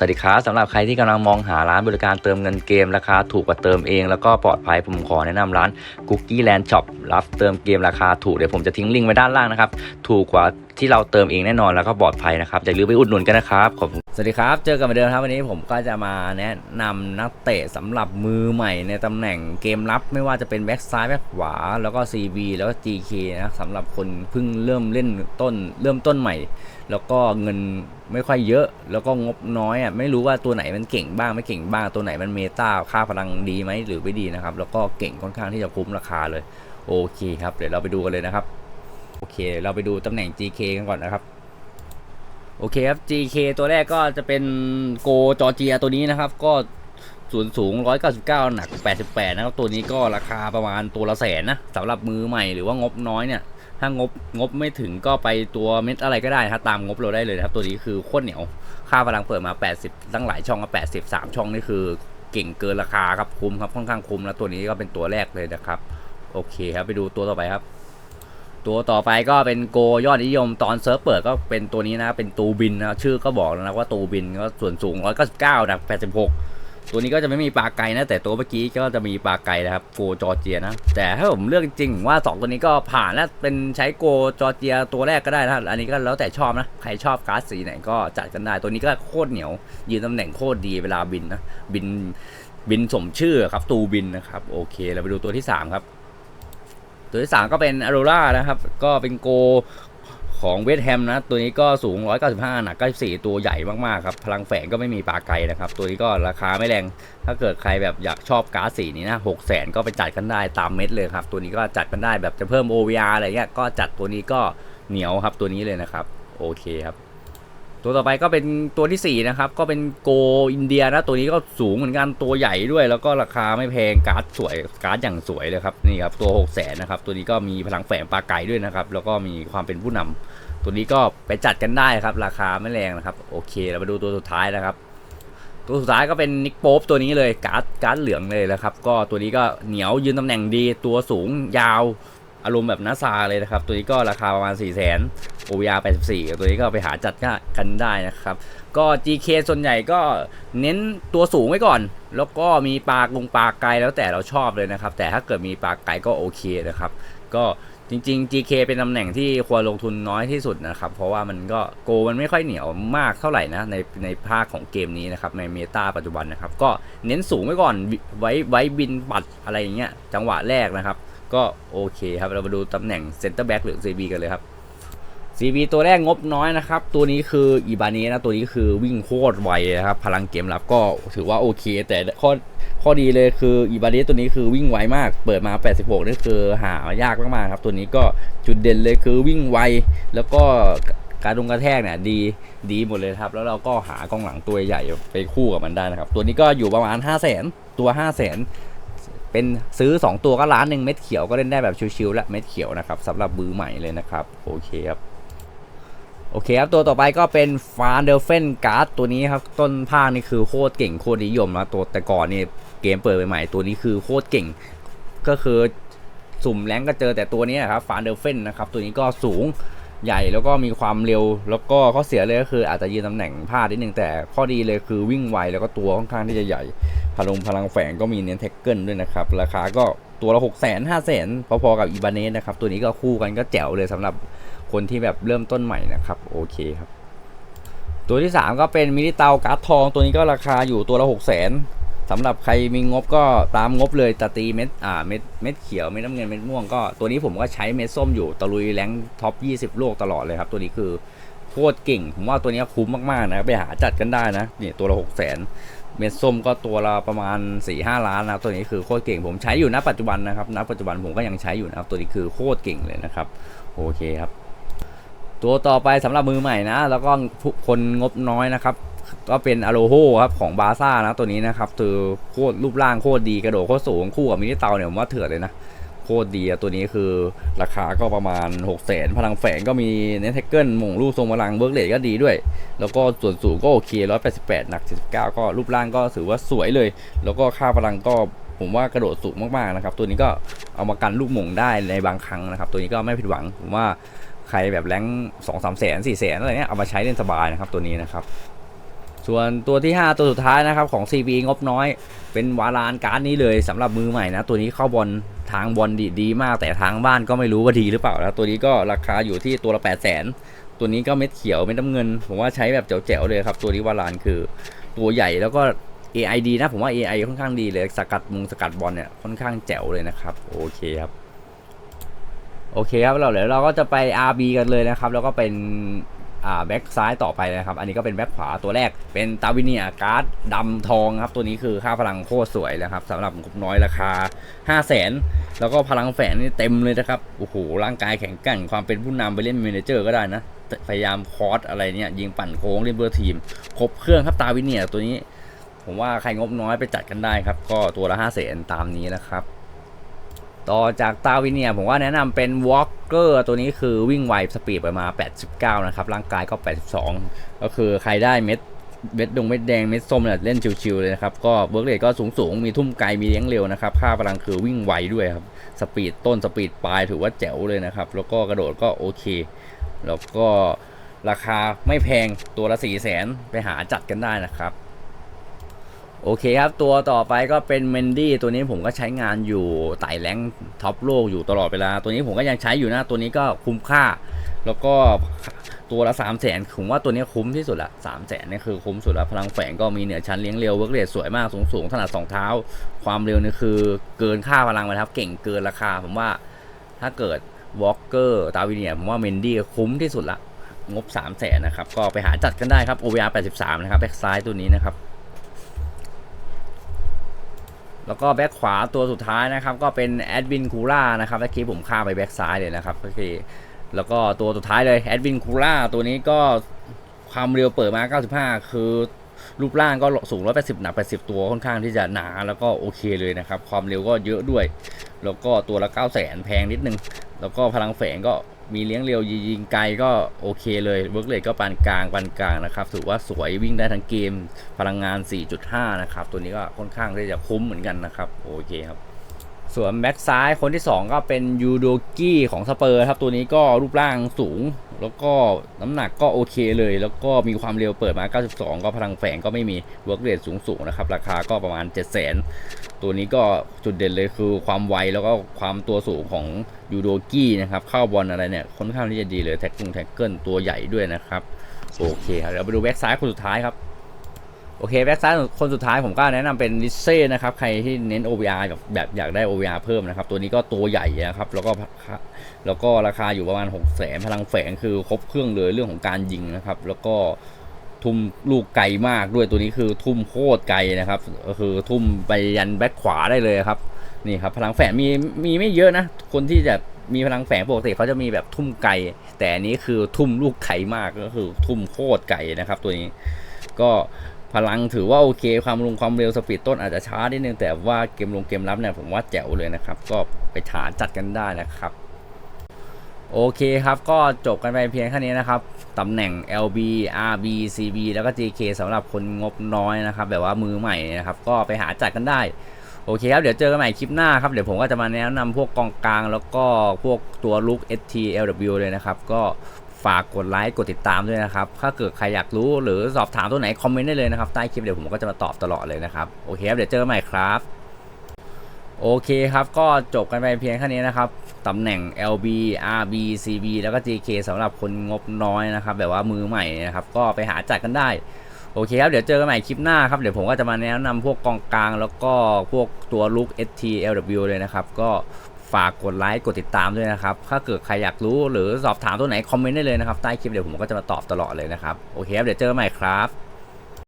สวัสดีครับสำหรับใครที่กำลังมองหาร้านบริการเติมเงินเกมราคาถูกกว่าเติมเองแล้วก็ปลอดภัยผมขอแนะนำร้าน Cookie Land Shop รับเติมเกมราคาถูกเดี๋ยวผมจะทิ้งลิงก์ไว้ด้านล่างนะครับ ถูกกว่า ที่เราเติมเองแน่นอนแล้วก็ปลอดภัยนะครับอย่าลืมไปอุดหนุนกันนะครับขอบคุณสวัสดีครับ เจอกันเหมือนเดิมครับวันนี้ผมก็จะมาแนะนำนักเตะสำหรับมือใหม่ในตำแหน่งเกมรับไม่ว่าจะเป็นแบ็กซ้ายแบ็กขวา แล้วก็ CV แล้วก็ GK นะสำหรับคนเพิ่งเริ่มเล่นต้น เริ่มต้นใหม่ แล้วก็เงินไม่ค่อยเยอะ แล้วก็งบน้อยอะไม่รู้ว่าตัวไหนมันเก่งบ้างไม่เก่งบ้างตัวไหนมันเมตาค่าพลังดีไหมหรือไม่ดีนะครับแล้วก็เก่งค่อนข้างที่จะคุ้มราคาเลยโอเคครับเดี๋ยวเราไปดูกันเลยนะครับ เค เราไปดูตำแหน่ง GK กันก่อนนะครับ โอเคครับ GK ตัวแรกก็จะเป็นโกจอร์เจียตัวนี้นะครับ ก็ส่วนสูง 199 หนัก 88 นะครับ ตัวนี้ก็ราคาประมาณตัวละแสนนะสำหรับมือใหม่หรือว่างบน้อยเนี่ย ถ้างบงบไม่ถึงก็ไปตัวเม็ดอะไรก็ได้นะครับตามงบเราได้เลยนะครับ ตัวนี้คือโคตรเหนียว ค่าพลังเปิดมา 80 ตั้งหลายช่องก็80 3 ช่องนี่คือเก่งเกินราคาครับคุ้มครับค่อนข้างคุ้มแล้วตัวนี้ก็เป็นตัวแรกเลยนะครับ โอเคครับไปดูตัวต่อไปครับ ตัวต่อไปก็เป็นโกยอดนิยมตอนเซิร์ฟเปิดก็เป็นตัวนี้นะเป็นตูบินนะชื่อก็บอกแล้วนะว่าตูบินก็ส่วนสูง 199หนัก86 ตัวนี้ก็จะไม่มีปลาไก่นะ แต่ตัวเมื่อกี้ก็จะมีปลาไก่นะครับโกจอร์เจียนะ แต่ถ้าผมเลือกจริงว่า 2 ตัวนี้ก็ผ่านแล้วเป็นใช้โกจอร์เจียตัวแรกก็ได้นะอันนี้ก็แล้วแต่ชอบนะใครชอบการ์ดสีไหนก็จัดกันได้ตัวนี้ก็โคตรเหนียว ยืนตำแหน่งโคตรดีเวลาบินนะบินบินสมชื่อครับตูบินนะครับโอเคเราไปดูตัวที่3ครับ ตัวที่ 3 ก็เป็นอ r ร r a นะครับ ก็เป็นโกของเวสแฮมนะ ตัวนี้ก็สูง 195 หนัก 94 ตัวใหญ่มาก ๆ ครับ พลังแฝงก็ไม่มีปลาไกลนะครับ ตัวนี้ก็ราคาไม่แรง ถ้าเกิดใครแบบอยากชอบการ์ดสีนี้นะ6 0 0 0 0 ก็ไปจัดกันได้ตามเม็ดเลยครับ ตัวนี้ก็จัดกันได้แบบจะเพิ่ม OVR อะไรเงี้ย ก็จัดตัวนี้ก็เหนียวครับ ตัวนี้เลยนะครับ โอเคครับ ตัวต่อไปก็เป็นตัวที่ 4 นะครับ ก็เป็นโกอินเดียนะ ตัวนี้ก็สูงเหมือนกันตัวใหญ่ด้วย แล้วก็ราคาไม่แพงการ์ดสวยการ์ดอย่างสวยเลยครับนี่ครับตัว6 0 0 0 0นะครับตัวนี้ก็มีพลังแฝงปลาไก่ด้วยนะครับ แล้วก็มีความเป็นผู้นำตัวนี้ก็ไปจัดกันได้ครับ ราคาไม่แรงนะครับ โอเค เรามาดูตัวสุดท้ายนะครับ ตัวสุดท้ายก็เป็นนิกโป๊ปตัวนี้เลยการ์ดการ์ดเหลืองเลยนะครับ ก็ตัวนี้ก็เหนียวยืนตำแหน่งดี ตัวสูงยาวอารมณ์แบบนาซาเลยนะครับ ตัวนี้ก็ราคาประมาณ4 0 0 0 0 0 OVR 84ตัวนี้ก็ไปหาจัดกันได้นะครับ ก็ GK ส่วนใหญ่ก็เน้นตัวสูงไว้ก่อน แล้วก็มีปลากลงปลาไกลแล้วแต่เราชอบเลยนะครับ แต่ถ้าเกิดมีปลาไกลก็โอเคนะครับ ก็จริง ๆ GK เป็นตำแหน่งที่ควรลงทุนน้อยที่สุดนะครับ เพราะว่ามันก็โกมันไม่ค่อยเหนียวมากเท่าไหร่นะในในภาคของเกมนี้นะครับ ในเมตาปัจจุบันนะครับ ก็เน้นสูงไว้ก่อนไว้ไว้บินปัดอะไรอย่างเงี้ยจังหวะแรกนะครับ ก็โอเคครับ เรามาดูตำแหน่งเซนเตอร์แบ็กหรือ CB กันเลยครับ CB ตัวแรกงบน้อยนะครับ ตัวนี้คืออีบานีนะตัวนี้คือวิ่งโคตรไวนะครับ พลังเกมรับก็ถือว่าโอเค แต่ข้อข้อดีเลยคืออีบานีตัวนี้คือวิ่งไวมาก เปิดมา 86นี่คือหายากมากๆครับ ตัวนี้ก็จุดเด่นเลยคือวิ่งไวแล้วก็การลงกระแทกเนี่ยดีดีหมดเลยครับ แล้วเราก็หากองหลังตัวใหญ่ไปคู่กับมันได้นะครับ ตัวนี้ก็อยู่ประมาณ 5 0 0 0 0 0ตัว5 0 0 0 0 0เป็นซื้อ 2 ตัวก็ล้านหนึ่งเม็ดเขียวก็เล่นได้แบบชิวๆและเม็ดเขียวนะครับสำหรับมือใหม่เลยนะครับ โอเคครับ โอเคครับ ตัวต่อไปก็เป็นฟานเดอร์เฟนการ์ดตัวนี้ครับ ต้นภาคนี่คือโคตรเก่งโคตรนิยมนะตัวแต่ก่อนนี่เกมเปิดใหม่ๆตัวนี้คือโคตรเก่ง ก็คือสุ่มแรงก็เจอแต่ตัวนี้ครับฟานเดอร์เฟนนะครับตัวนี้ก็สูงใหญ่แล้วก็มีความเร็ว แล้วก็ข้อเสียเลยก็คืออาจจะยืนตำแหน่งพลาดนิดนึงแต่ข้อดีเลยคือวิ่งไวแล้วก็ตัวค่อนข้างที่จะใหญ่ พลังพลังแฝงก็มีเน้นแท็กเกิลด้วยนะครับ ราคาก็ตัวละ6 0 0 0 0 0 5 0 0 0 0พอๆกับอีบานเนสนะครับ ตัวนี้ก็คู่กันก็แจ๋วเลยสำหรับ คนที่แบบเริ่มต้นใหม่นะครับโอเคครับ ตัวที่ 3 ก็เป็นมินิเตาการ์ดทองตัวนี้ก็ราคาอยู่ตัวละ6 0 0 0 0 0สำหรับใครมีงบก็ตามงบเลยจะตีเม็ดอ่าเม็ดเม็ดเขียวเม็ดน้ำเงินเม็ดม่วงก็ตัวนี้ผมก็ใช้เม็ดส้มอยู่ตะลุยแรงท็อป 20 โลกตลอดเลยครับตัวนี้คือโคตรเก่ง ผมว่าตัวนี้คุ้มมากๆนะไปหาจัดกันได้นะนี่ตัวละ6 0 0 0 0 0เม็ดส้มก็ตัวละประมาณ4ี่ห้าล้านนะตัวนี้คือโคตรเก่งผมใช้อยู่ณปัจจุบันนะครับณปัจจุบันผมก็ยังใช้อยู่นะครับตัวนี้คือโคตรเก่งเลยนะครับโอเคครับ ตัวต่อไปสำหรับมือใหม่นะ แล้วก็คนงบน้อยนะครับ ก็เป็นอโลโฮครับของบาซ่านะตัวนี้นะครับคือโคตรรูปร่างโคตรดีกระโดดโคตรสูงคู่กับมินิเตาเนี่ยผมว่าเถื่อนเลยนะโคตรดีตัวนี้คือราคาก็ประมาณ6 0 0 0 0พลังแฝงก็มีเนทเทเกิลหม่งลูกทรงพลังเบิร์กเลดก็ดีด้วย แล้วก็ส่วนสูงก็โอเค 188 หนัก 79 ก็รูปร่างก็ถือว่าสวยเลย แล้วก็ค่าพลังก็ผมว่ากระโดดสูงมากๆนะครับ ตัวนี้ก็เอามากันลูกหม่งได้ในบางครั้งนะครับ ตัวนี้ก็ไม่ผิดหวังผมว่า ใครแบบแรงสองสามแสนสี่แสนอะไรเงี้ยเอามาใช้เล่นสบายนะครับตัวนี้นะครับ ส่วนตัวที่ 5 ตัวสุดท้ายนะครับของ CB งบน้อย เป็นวาลานการ์ดนี้เลยสำหรับมือใหม่นะ ตัวนี้เข้าบอลทางบอลดีดีมากแต่ทางบ้านก็ไม่รู้ว่าดีหรือเปล่านะตัวนี้ก็ราคาอยู่ที่ตัวละ8 0 0 0 0นตัวนี้ก็เม็ดเขียวเม็ดน้ำเงิน ผมว่าใช้แบบแจ๋วๆเลยครับ ตัวนี้วาลานคือตัวใหญ่แล้วก็ AI ดีนะ ผมว่า AI ค่อนข้างดีเลย สกัดมุงสกัดบอลเนี่ยค่อนข้างแจ๋วเลยนะครับ โอเคครับ โอเคครับเราเดี๋ยวเราก็จะไป RB กันเลยนะครับ แล้วก็เป็นอ่าแบ็กซ้ายต่อไปนะครับ อันนี้ก็เป็นแบ็กขวาตัวแรก เป็นตาวิเนียการ์ดดำทองครับ ตัวนี้คือค่าพลังโคตรสวยเลยครับสำหรับงบน้อยราคา 5 0 0แสนแล้วก็พลังแฝงนี่เต็มเลยนะครับ โอ้โห ร่างกายแข็งแกร่งความเป็นผู้นำไปเล่นเมนเจอร์ก็ได้นะ พยายามคอร์สอะไรเนี่ย ยิงปั่นโค้งเล่นเบอร์ทีม ครบเครื่องครับตาวิเนียตัวนี้ ผมว่าใครงบน้อยไปจัดกันได้ครับ ก็ตัวละ5 0 0แสนตามนี้นะครับ ต่อจากตาวินเนียผมว่าแนะนำเป็นวอล์กเกอร์ตัวนี้คือวิ่งไวสปีดไปมา 89 นะครับ ร่างกายก็ 82 ก็คือใครได้เม็ดเม็ดดงเม็ดแดงเม็ดส้มเนี่ยเล่นชิวๆเลยนะครับ ก็เวิร์กเรทก็สูงสูงๆ มีทุ่มไกลมีเลี้ยงเร็วนะครับ ค่าพลังคือวิ่งไวด้วยครับ สปีดต้นสปีดปลายถือว่าแจ๋วเลยนะครับ แล้วก็กระโดดก็โอเค แล้วก็ราคาไม่แพงตัวละ4 0 0 0 0 0ไปหาจัดกันได้นะครับ โอเคครับ ตัวต่อไปก็เป็นเมนดี้ตัวนี้ผมก็ใช้งานอยู่ไต่แรงท็อปโลกอยู่ตลอดเวลา ตัวนี้ผมก็ยังใช้อยู่นะตัวนี้ก็คุ้มค่า แล้วก็ตัวละ3 0 0แสนผมว่าตัวนี้คุ้มที่สุดละ3 0 0แสนนี่คือคุ้มสุดละพลังแฝงก็มีเหนือชั้นเลี้ยงเร็วเวิร์กเรทสวยมากสูงสูงถนัดสองเท้า ความเร็วนี่คือเกินค่าพลังไปครับ เก่งเกินราคา ผมว่าถ้าเกิดวอล์กเกอร์ตาวิเนียผมว่าเมนดี้คุ้มที่สุดละงบ3 0 0แสนนะครับก็ไปหาจัดกันได้ครับ OVR 83 นะครับแบ็กซ้ายตัวนี้นะครับ แล้วก็แบ็คขวาตัวสุดท้ายนะครับ ก็เป็นแอดวินคูล่านะครับเมื่อกี้ผมข้ามไปแบ็คซ้ายเลยนะครับก็คือแล้วก็ตัวสุดท้ายเลยแอดวินคูล่าตัวนี้ก็ความเร็วเปิดมา 95 คือรูปร่างก็สูง 180 หนัก 80 ตัวค่อนข้างที่จะหนาแล้วก็โอเคเลยนะครับ ความเร็วก็เยอะด้วย แล้วก็ตัวละ 9 0 0 0 0 0แพงนิดนึง แล้วก็พลังแฝงก็ มีเลี้ยงเร็วยิงไกลก็โอเคเลยเวิร์กเลทก็ปานกลางปานกลางนะครับถือว่าสวยวิ่งได้ทั้งเกมพลังงาน 4.5 นะครับ ตัวนี้ก็ค่อนข้างที่จะคุ้มเหมือนกันนะครับ โอเคครับ ส่วนแบ็กซ้ายคนที่ 2 ก็เป็นยูโดกี้ของสเปอร์ครับ ตัวนี้ก็รูปร่างสูง แล้วก็น้ำหนักก็โอเคเลย แล้วก็มีความเร็วเปิดมา 92 ก็พลังแฝงก็ไม่มีเวิร์กเรทสูงๆนะครับ ราคาก็ประมาณ 7 0 0 0 0 0 ตัวนี้ก็จุดเด่นเลยคือความไวแล้วก็ความตัวสูงของยูโดกี้นะครับ เข้าบอลอะไรเนี่ยค่อนข้างที่จะดีเลยแท็กกิ้งแท็กเกิลตัวใหญ่ด้วยนะครับ โอเคครับเดี๋ยวไปดูแบ็กซ้ายคนสุดท้ายครับ โอเคแบ็กซ้ายคนสุดท้ายผมก็แนะนำเป็นลิเซ่นะครับ ใครที่เน้น OVR แบบแบบอยากได้ OVR เพิ่มนะครับ ตัวนี้ก็ตัวใหญ่นะครับ แล้วก็แล้วก็ราคาอยู่ประมาณ6 0 0 0 0 0พลังแฝงคือครบเครื่องเลยเรื่องของการยิงนะครับ แล้วก็ทุ่มลูกไกลมากด้วยตัวนี้คือทุ่มโคตรไกลนะครับก็คือทุ่มไปยันแบ็คขวาได้เลยครับนี่ครับพลังแฝงมีมีไม่เยอะนะ คนที่จะมีพลังแฝงปกติเขาจะมีแบบทุ่มไกลแต่อันนี้คือทุ่มลูกไกลมากก็คือทุ่มโคตรไกลนะครับ ตัวนี้ก็ พลังถือว่าโอเคความลงความเร็วสปีดต้นอาจจะช้านิดนึง แต่ว่าเกมลงเกมรับเนี่ยผมว่าแจ๋วเลยนะครับ ก็ไปหาจัดกันได้นะครับ โอเคครับ ก็จบกันไปเพียงแค่นี้นะครับตำแหน่ง LB RB CB แล้วก็ GK สำหรับคนงบน้อยนะครับ แบบว่ามือใหม่นะครับ ก็ไปหาจัดกันได้โอเคครับ เดี๋ยวเจอกันใหม่คลิปหน้าครับ เดี๋ยวผมก็จะมาแนะนำพวกกองกลางแล้วก็พวกตัวลุก ST LW เลยนะครับ ก็ ฝากกดไลค์กดติดตามด้วยนะครับ ถ้าเกิดใครอยากรู้หรือสอบถามตัวไหนคอมเมนต์ได้เลยนะครับใต้คลิปเดี๋ยวผมก็จะมาตอบตลอดเลยนะครับโอเคครับเดี๋ยวเจอกันใหม่ครับโอเคครับ ก็จบกันไปเพียงแค่นี้นะครับ ตำแหน่ง LB RB CB แล้วก็ GK สำหรับคนงบน้อยนะครับ แบบว่ามือใหม่นะครับ ก็ไปหาจัดกันได้ โอเคครับ เดี๋ยวเจอกันใหม่คลิปหน้าครับ เดี๋ยวผมก็จะมาแนะนำพวกกองกลาง แล้วก็พวกตัวลุก ST LW เลยนะครับ ก็ ฝากกดไลค์กดติดตามด้วยนะครับ ถ้าเกิดใครอยากรู้หรือสอบถามตัวไหนคอมเมนต์ได้เลยนะครับ ใต้คลิปเดี๋ยวผมก็จะมาตอบตลอดเลยนะครับ โอเคครับเดี๋ยวเจอกันใหม่ครับ